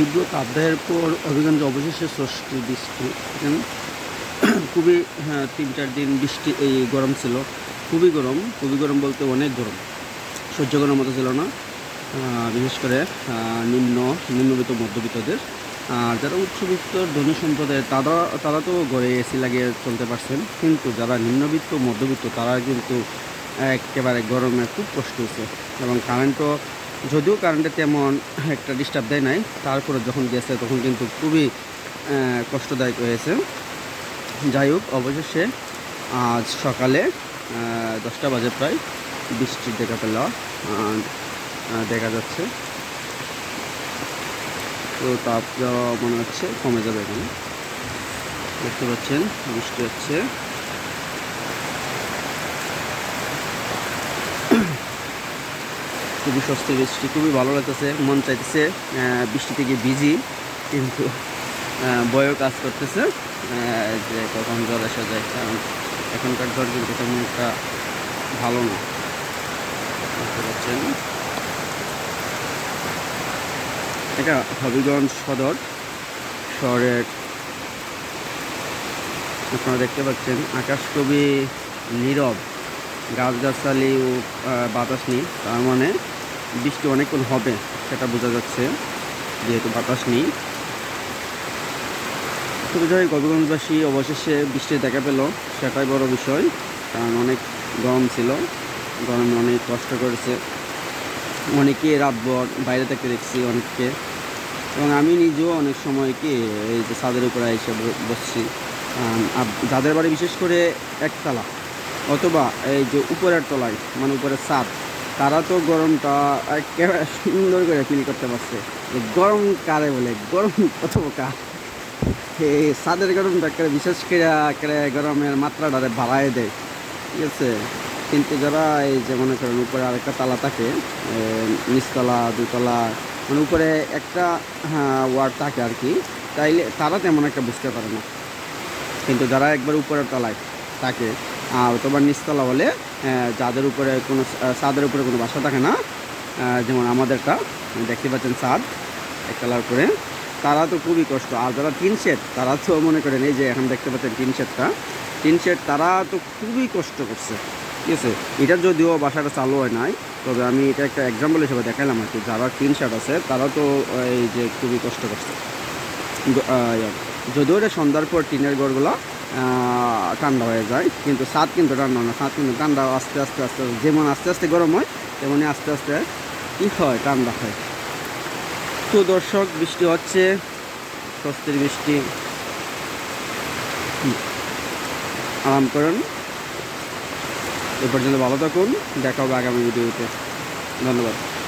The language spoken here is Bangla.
তীব্র তাপদাহের পর অভিগঞ্জ অবশেষে ষষ্ঠী বৃষ্টি এখানে খুবই হ্যাঁ তিন চার দিন বৃষ্টি এই গরম ছিল। খুবই গরম খুবই গরম বলতে অনেক গরম। সহ্য করার মতো ছিল না। বিশেষ করে নিম্ন, নিম্নবিত্ত, মধ্যবিত্তদের। আর যারা উচ্চবিত্ত ধনী সম্প্রদায়ের, তারা তারা তো ঘরে এসি লাগিয়ে চলতে পারছেন। কিন্তু যারা নিম্নবিত্ত, মধ্যবিত্ত, তারা কিন্তু একেবারে গরমে খুব কষ্ট হয়েছে। এবং কারেন্টও যদিও কারেন্টে তেমন একটা ডিস্টার্ব দেয় নাই, তারপরে যখন গেছে তখন কিন্তু খুবই কষ্টদায়ক হয়েছে। যাই হোক, অবশেষে আজ সকালে দশটা বাজে প্রায়, বৃষ্টির দেখা পেল দেখা যাচ্ছে। তো তাপটা মনে হচ্ছে কমে যাবে এখানে। দেখতে পাচ্ছেন, বৃষ্টি হচ্ছে। খুবই স্বস্তি বৃষ্টি, খুবই ভালো লাগতেছে, মন চাইতেছে বৃষ্টি থেকে ভিজি, কিন্তু ভয়ও কাজ করতেছে। যে কখন জল আসা যায়, কারণ এখনকার জ্বর কিন্তু তেমন একটা ভালো না। দেখতে পাচ্ছেন। এটা হবিগঞ্জ সদর শহরের, আপনারা দেখতে পাচ্ছেন, আকাশ খুবই নীরব। গাছগাছালি ও বাতাস নেই তার মানে বৃষ্টি অনেকক্ষণ হবে সেটা বোঝা যাচ্ছে যেহেতু বাতাস নেই। তবে যাই হোক, অবশেষে বৃষ্টি দেখা পেল সেটাই বড় বিষয় কারণ অনেক গরম ছিল গরমে অনেক কষ্ট করেছে। অনেকে রাতভর বাইরে থেকে দেখছি অনেককে। এবং আমি নিজেও অনেক সময় কি এই যে ছাদের উপরে এসে বসছি। যাদের বাড়ি বিশেষ করে একতলা অথবা এই যে উপরের তলায় মানে উপরের ছাদ, তারা তো গরমটা একেবারে সুন্দর করে ফিল করতে পারছে। গরম কারে বলে? গরম কত কার এই ছাদের গরমটা একেবারে বিশেষ করে একেবারে গরমের মাত্রাটা বাড়ায় দেয়। ঠিক আছে? কিন্তু যারা এই যে মনে করেন উপরে আরেকটা তালা থাকে নিচতলা, দুতলা মানে উপরে একটা হ্যাঁ ওয়ার্ড থাকে আর কি তাইলে তারা তেমন একটা বুঝতে পারে না। কিন্তু যারা একবার উপরের তলায় থাকে অথবা নিচতলা হলে যাদের উপরে কোনো ছাদের উপরে কোনো বাসা থাকে না যেমন আমাদেরটা, দেখতে পাচ্ছেন ছাদ একতলার উপরে তারা তো খুবই কষ্ট। আর যারা টিন শেড, তারা তো মনে করেন এই যে এখন দেখতে পাচ্ছেন টিন শেডটা, টিন শেড তারা তো খুবই কষ্ট করছে, ঠিক আছে? এটা যদিও বাসাটা চালু হয় নাই, তবে আমি এটা একটা এক্সাম্পল হিসেবে দেখালাম আর কি। যারা টিন শেড আছে, তারা তো এই যে খুবই কষ্ট করছে। যদিও এটা সন্ধ্যার পর টিনের ঘরগুলো ঠান্ডা হয়ে যায়। কিন্তু ছাদ কিন্তু ঠান্ডা না। ছাদ কিন্তু ঠান্ডা আস্তে আস্তে আস্তে আস্তে- যেমন আস্তে আস্তে গরম হয় তেমনই আস্তে আস্তে কী হয়, ঠান্ডা হয়। তো দর্শক, বৃষ্টি হচ্ছে, স্বস্তির বৃষ্টি। আরাম করুন। এ পর্যন্ত ভালো থাকুন। দেখা হবে আগামী ভিডিওতে। ধন্যবাদ।